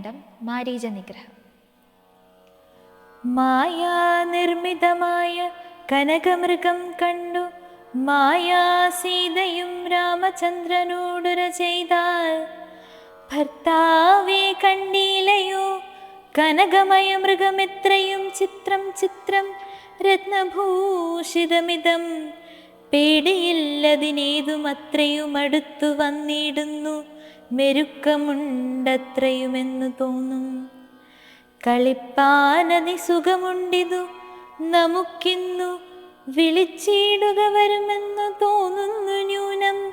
അരണ്യകാന്ഡം മാരീച നിഗ്രഹം മായാനിർമ്മിതമായ കനകമൃഗം കണ്ടു. മായാ സീതയും രാമചന്ദ്രനോടുര ചെയ്താൽ. ഭർത്താവേ കണ്ടീലയോ കനകമയ മൃഗമെത്രയും ചിത്രം ചിത്രം രത്നഭൂഷിതമിതം. പേടിയില്ലതിനേതും അത്രയും അടുത്തു വന്നിടുന്നു. മെരുക്കമുണ്ടത്രയുമെന്നു തോന്നും. കളിപ്പാനതി സുഖമുണ്ടിതു നമുക്കിന്നു വിളിച്ചിടുക വരുമെന്ന് തോന്നുന്നു ന്യൂനം.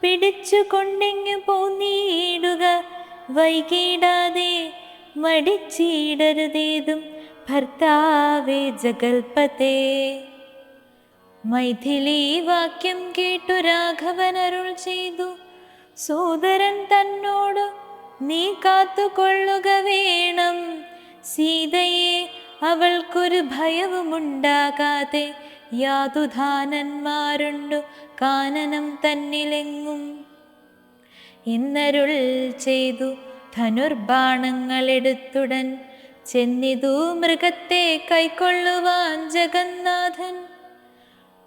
പിടിച്ചു കൊണ്ടെങ്ങു പോന്നീടുക വൈകിടാതെ മടിച്ചിടരുതേതും ഭർത്താവേ ജഗൽപതേ. മൈഥിലി വാക്യം കേട്ടു രാഘവൻ അരുൾ ചെയ്തു. സോദരൻ തന്നോട് നീ കാത്തുകൊള്ളുക വേണം. സീതയെ അവൾക്കൊരു ഭയവുമുണ്ടാകാതെ യാതുധാനന്മാരുണ്ടു കാനനം തന്നിലെങ്ങും. ഇന്നരുൾ ചെയ്തു ധനുർബാണങ്ങളെടുത്തുടൻ ചെന്നിതു മൃഗത്തെ കൈക്കൊള്ളുവാൻ ജഗന്നാഥൻ.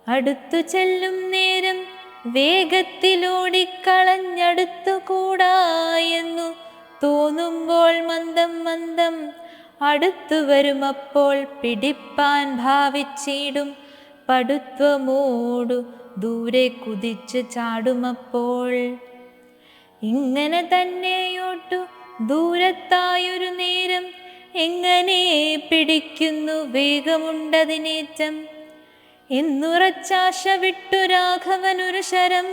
അടുത്തു ചെല്ലും നേരം വേഗത്തിലോടിക്കളഞ്ഞടുത്തുകൂടാ എന്നു തോന്നുമ്പോൾ മന്ദം മന്ദം. അടുത്തു വരുമപ്പോൾ പിടിപ്പാൻ ഭാവിച്ചിടും. പടുത്വമോടു ദൂരെ കുതിച്ചു ചാടുമപ്പോൾ. ഇങ്ങനെ തന്നെയോട്ടു ദൂരത്തായൊരു നേരം എങ്ങനെ പിടിക്കുന്നു വേഗമുണ്ടതിനേറ്റം. എന്നുറച്ചാശ വിട്ടു രാഘവനൊരു ശരം.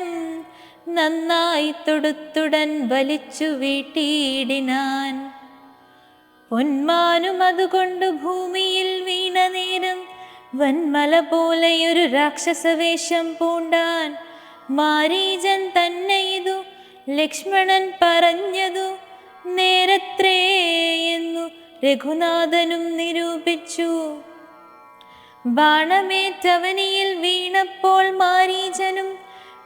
നന്നായി തൊടുത്തുടൻ വലിച്ചു വീട്ടിയിടിനാൻ. പൊന്മാനും അതുകൊണ്ട് ഭൂമിയിൽ വീണ നേരം വൻമല പോലെയൊരു രാക്ഷസവേഷം പൂണ്ടാൻ. മാരീജൻ തന്നെ ഇതു ലക്ഷ്മണൻ പറഞ്ഞതു നേരത്രേ എന്നു രഘുനാഥനും നിരൂപിച്ചു. ബാണമേറ്റവനിയിൽ വീണപ്പോൾ മാരീചനും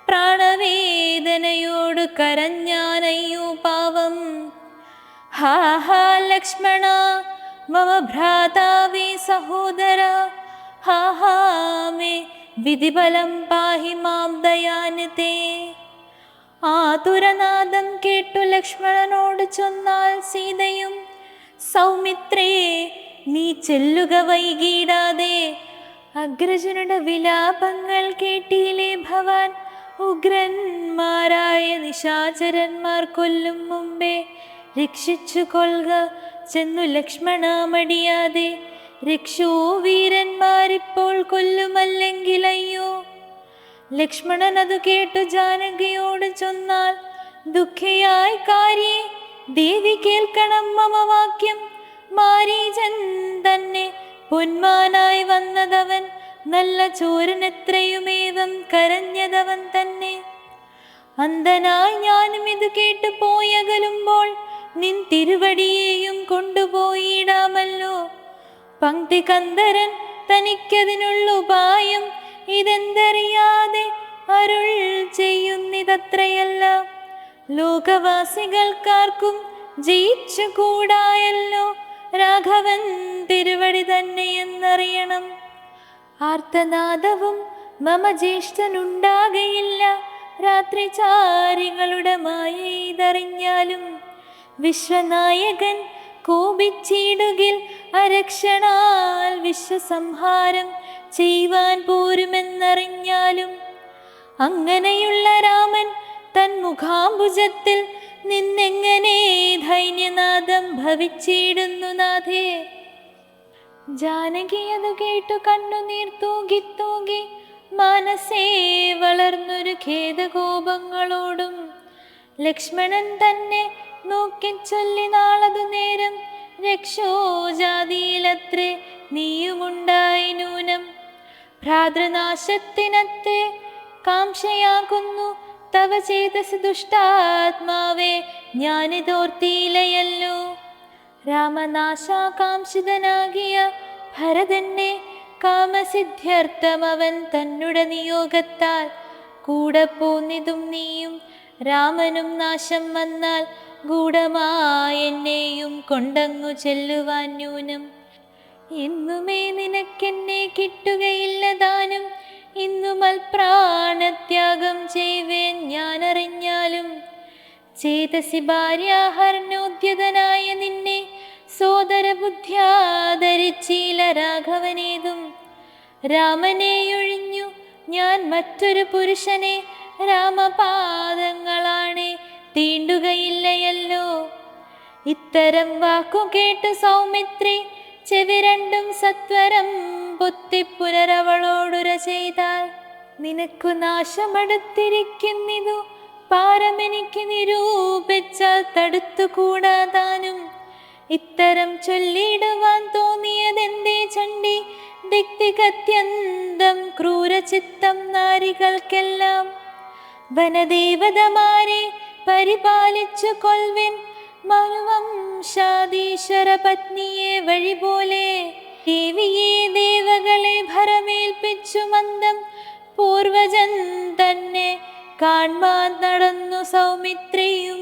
പ്രാണവേദനയോട് കരഞ്ഞാനയ്യോ പാവം. ഹാ ഹാ ലക്ഷ്മണ മമ ഭ്രാതാവേ സഹോദര ഹാ ഹാ മേ വിധിബലം പാഹി മാം ദയാനിതേ. ആതുരനാദം കേട്ടു ലക്ഷ്മണനോട് ചൊന്നാൽ സീതയും സൗമിത്രേ നീ ചെല്ലുക വൈകിടാതെ അഗ്രജനുടെ വിലാപങ്ങൾ കേട്ടിയിലേ ഭവാൻ? ഉഗ്രന്മാരായ നിശാചരന്മാർ കൊല്ലും മുമ്പേ രക്ഷിച്ചു കൊള്ളുക ചെന്നു ലക്ഷ്മണ മടിയാതെ രക്ഷോ വീരന്മാരിപ്പോൾ കൊല്ലുമല്ലെങ്കിൽ അയ്യോ? ലക്ഷ്മണൻ അത് കേട്ടു ജാനകിയോട് ചൊന്നാൽ ദുഃഖയായി കാര്യേ ദേവി കേൾക്കണം മമ വാക്യം മാരീജൻ തന്നെ പൊന്മാനായി വന്നതവൻ നല്ല ചോരനെത്രയുമേവം കരഞ്ഞതവൻ തന്നെ. അന്ധനായി ഞാനും ഇത് കേട്ടു പോയകലുമ്പോൾ നിൻ തിരുവടിയെയും കൊണ്ടുപോയിടാമല്ലോ. പങ്ക്തി കന്ദരൻ തനിക്കതിനുള്ള ഉപായം ഇതെന്തറിയാതെ അരുൾ ചെയ്യുന്നിതത്രയല്ല. ലോകവാസികൾക്കാർക്കും ജയിച്ചു കൂടായല്ലോ രാഘവൻ. തന്നെയെന്നറിയണം ആർത്തനാദവും മമ ജ്യേഷ്ഠനുണ്ടാകയില്ല. രാത്രി ചാരികളുടെ മായ ഇതറിഞ്ഞാലും വിശ്വനായകൻ കോപിച്ചിടുകിൽ അരക്ഷണാൽ വിശ്വസംഹാരം ചെയ്യുവാൻ പോരുമെന്നറിഞ്ഞാലും അങ്ങനെയുള്ള രാമൻ തൻ മുഖാംബുജത്തിൽ നിന്നെങ്ങനെ ധൈന്യനാദം ഭവിച്ചിടുന്നു നാഥേ. ജാനകി അത് കേട്ടു കണ്ണുനീർ തൂകി തൂകി മനസ്സേ വളർന്നൊരു ഖേദകോപങ്ങളോടും ലക്ഷ്മണൻ തന്നെ നോക്കിച്ചൊല്ലി നാളതു നേരം രക്ഷോജാതിയിലത്രേ നീയുമുണ്ടായി നൂനം. ഭ്രാതൃനാശത്തിനത്തെ കാംക്ഷയാകുന്നു തവ ചേതസ് ദുഷ്ടാത്മാവേ ഞാനിതോർത്തിയിലയല്ലോ രാമനാശാകാംക്ഷിതനാകിയ ഭരതന്നെ കാമസിദ്ധ്യർത്ഥം അവൻ തന്നുടെ നിയോഗത്താൽ കൂടെ പോന്നിതും നീയും രാമനും നാശം വന്നാൽ ഗൂഢമായെന്നെയും കൊണ്ടങ്ങു ചെല്ലുവാൻ ന്യൂനം. എന്നുമേ നിനക്കെന്നെ കിട്ടുകയില്ല ദാനം ഇന്നുമൽ പ്രാണത്യാഗം ചെയ്വേൻ ഞാനറിഞ്ഞാലും ചേതസി ഭാര്യാഹരണോദ്യതനായ നിന്നെ രാമനെയൊഴിഞ്ഞു ഞാൻ മറ്റൊരു പുരുഷനെ രാമപാദങ്ങളാണ്. തീണ്ടുകയില്ലയല്ലോ. ഇത്തരം വാക്കു കേട്ട് സൗമിത്രി ചെവി രണ്ടും സത്വരം പൊത്തി പുനരവളോടുര ചെയ്താൽ നിനക്കു നാശമടുത്തിരിക്കുന്നിതു. പാരമെനിക്ക് നിരൂപിച്ചാൽ തടുത്തുകൂടാതാനും. ഇത്തരം ചൊല്ലിടുവാൻ തോന്നിയതെന്തേ ചണ്ടി? ദിക്തികത്യന്തം ക്രൂരചിത്തം നാരികൾക്കെല്ലാം വനദേവതമാരെ പരിപാലിച്ചു കൊൽവിൻ മനുവംശാദീശ്വര പത്നിയെ വഴി പോലെ ദേവിയെ ദേവകളെ ഭരമേൽപ്പിച്ചു മന്ദം. പൂർവജൻ തന്നെ കാൺമാൻ നടന്നു സൗമിത്രിയും